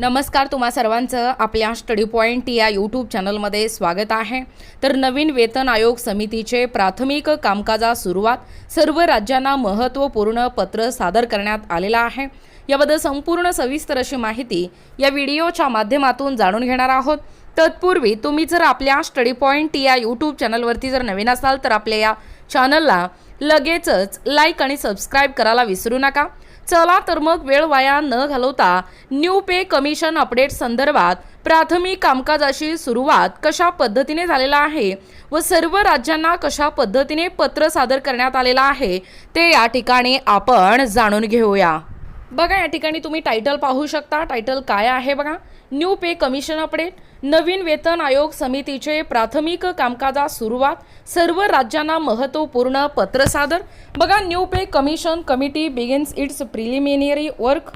नमस्कार तुम्हा सर्वांचं आपल्या स्टडी पॉईंट या यूट्यूब चॅनलमध्ये स्वागत आहे. तर नवीन वेतन आयोग समितीचे प्राथमिक कामकाजा सुरुवात सर्व राज्यांना महत्त्वपूर्ण पत्र सादर करण्यात आलेलं आहे. याबद्दल संपूर्ण सविस्तर अशी माहिती या व्हिडिओच्या माध्यमातून जाणून घेणार आहोत. तत्पूर्वी तुम्ही जर आपल्या स्टडी पॉईंट या यूट्यूब चॅनलवरती जर नवीन असाल तर आपल्या या चॅनलला लगेचच लाईक आणि सबस्क्राईब करायला विसरू नका. चला तर मग वेळ वाया न घालवता न्यू पे कमिशन अपडेट संदर्भात प्राथमिक कामकाजाची सुरुवात कशा पद्धतीने झालेला आहे व सर्व राज्यांना कशा पद्धतीने पत्र सादर करण्यात आलेलं आहे ते या ठिकाणी आपण जाणून घेऊया. बघा या ठिकाणी तुम्ही टायटल पाहू शकता. टायटल काय आहे बघा? न्यू पे कमिशन अपडेट नवीन वेतन आयोग समितीचे प्राथमिक कामकाजास सुरुवात. सर्व राज्यांना महत्त्वपूर्ण पत्र सादर. बघा new pay commission committee begins its preliminary work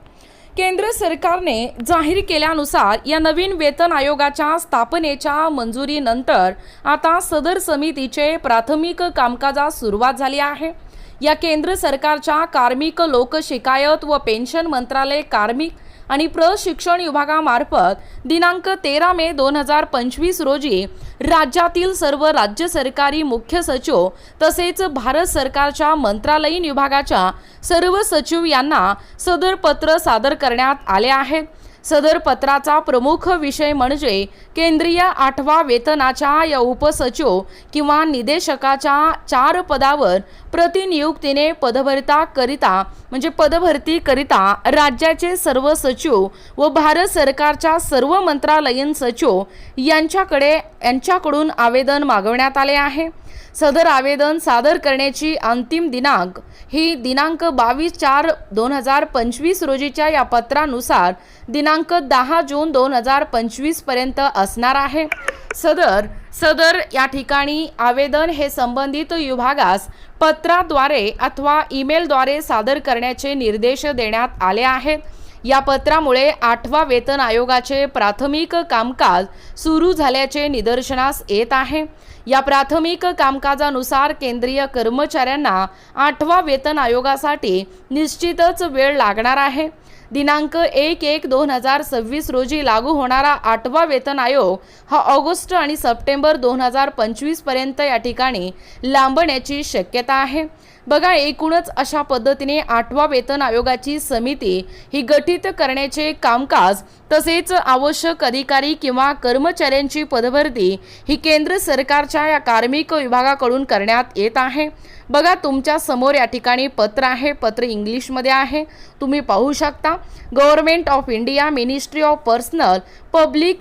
केंद्र सरकारने जाहीर केल्यानुसार या नवीन वेतन आयोगाच्या स्थापनेच्या मंजुरीनंतर आता सदर समितीचे प्राथमिक कामकाजास सुरुवात झाली आहे. या केंद्र सरकारच्या कार्मिक लोकशिकायत व पेन्शन मंत्रालय कार्मिक आणि प्रशिक्षण विभागामार्फत दिनांक तेरा मे दोन हजार पंचवीस रोजी राज्यातील सर्व राज्य सरकारी मुख्य सचिव तसेच भारत सरकारच्या मंत्रालयीन विभागाच्या सर्व सचिव यांना सदर पत्र सादर करण्यात आले आहेत सदर पत्राचा प्रमुख विषय म्हणजे केंद्रीय आठवा वेतनाच्या या उपसचिव किंवा निदेशकाच्या चार पदावर प्रतिनियुक्तीने पदभरता करिता म्हणजे पदभरती करिता राज्याचे सर्व सचिव व भारत सरकारच्या सर्व मंत्रालयीन सचिव यांच्याकडे यांच्याकडून आवेदन मागवण्यात आले आहे. सदर आवेदन सादर करण्याची अंतिम दिनांक ही दिनांक बावीस चार दोन हजार पंचवीस रोजीच्या या पत्रानुसार दिनांक दहा जून दोन हजार पंचवीसपर्यंत असणार आहे. सदर सदर या ठिकाणी आवेदन हे संबंधित विभागास पत्राद्वारे अथवा ईमेलद्वारे सादर करण्याचे निर्देश देण्यात आले आहेत. या पत्रामुळे आठवा वेतन आयोगाचे प्राथमिक कामकाज सुरू झाल्याचे निदर्शनास येत आहे. या प्राथमिक कामकाजानुसार केंद्रीय कर्मचाऱ्यांना आठवा वेतन आयोगासाठी निश्चितच वेळ लागणार आहे. दिनांक एक एक दोन हजार सव्वीस रोजी लागू होणारा आठवा वेतन आयोग हा ऑगस्ट आणि सप्टेंबर दोन हजार पंचवीसपर्यंत या ठिकाणी लांबण्याची शक्यता आहे. बघा एकूणच अशा पद्धतीने आठवा वेतन आयोगाची समिती ही गठीत करण्याचे कामकाज तसेच आवश्यक अधिकारी किंवा कर्मचाऱ्यांची पदभरती ही केंद्र सरकारच्या या कार्मिक विभागाकडून करण्यात येत आहे. बघा तुमच्यासमोर या ठिकाणी पत्र आहे. पत्र इंग्लिशमध्ये आहे. तुम्ही पाहू शकता. Government of India ministry of personnel public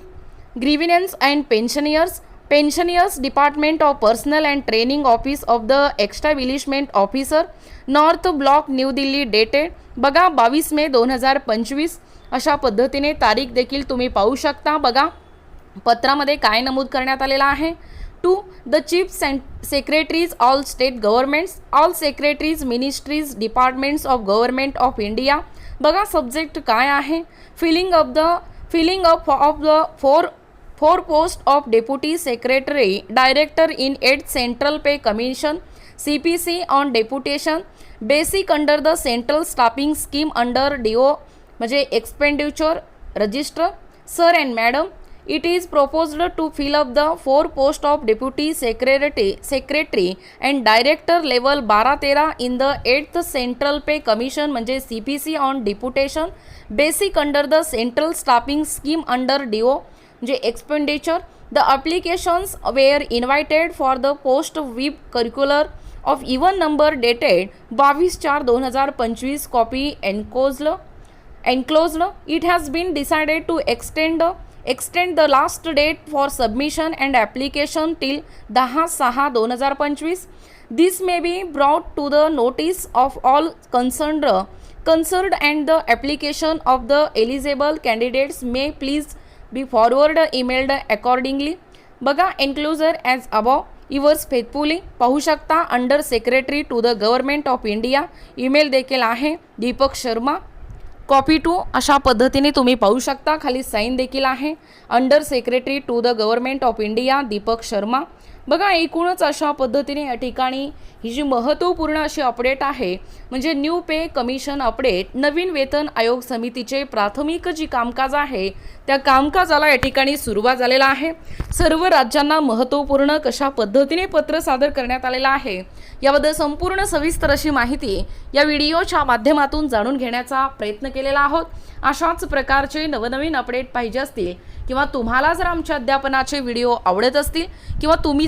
grievances and pensioners pensioners department of personnel and training office of the establishment officer North Block New Delhi dated बघा बावीस मे दोन हजार पंचवीस. अशा पद्धतीने तारीख देखील तुम्ही पाहू शकता. बघा पत्रामध्ये काय नमूद करण्यात आलेलं आहे? To the chief secretaries all state governments all secretaries ministries departments of government of India बघा सब्जेक्ट काय आहे? Filling of the filling up of the four four post of deputy secretary director in eight central pay commission C P C on deputation basic under the central staffing scheme under DO म्हणजे expenditure register sir and madam it is proposed to fill up the four post of deputy secretary secretary and director level बारा तेरा in the eighth central pay commission म्हणजे C P C on deputation basic under the central staffing scheme under DO म्हणजे expenditure the applications were invited for the post vide circular of even number dated बावीस चार दोन हजार पंचवीस copy एनकोजलं एनक्लोजलं it has been decided to extend extend the last date for submission and application till दहा सहा दोन हजार पंचवीस. This may be brought to the notice of all concerned concerned and the application of the eligible candidates may please be forward emailed accordingly बघा enclosure as above yours faithfully पाहू शकता under secretary to the government of India email देखील आहे. Deepak Sharma. Copy to अशा पद्धतीने तुम्ही पाहू शकता. खाली साईन देखील आहे. Under secretary to the government of India Deepak Sharma. बघा एकूणच अशा पद्धतीने या ठिकाणी ही जी महत्त्वपूर्ण अशी अपडेट आहे म्हणजे न्यू पे कमिशन अपडेट नवीन वेतन आयोग समितीचे प्राथमिक जी कामकाज आहे त्या कामकाजाला या ठिकाणी सुरुवात झालेला आहे. सर्व राज्यांना महत्त्वपूर्ण कशा पद्धतीने पत्र सादर करण्यात आलेलं आहे याबद्दल संपूर्ण सविस्तर अशी माहिती या व्हिडिओच्या माध्यमातून जाणून घेण्याचा प्रयत्न केलेला आहोत. अशाच प्रकारचे नवनवीन अपडेट पाहिजे असतील किंवा तुम्हाला जर आमच्या अध्यापनाचे व्हिडिओ आवडत असतील किंवा तुम्ही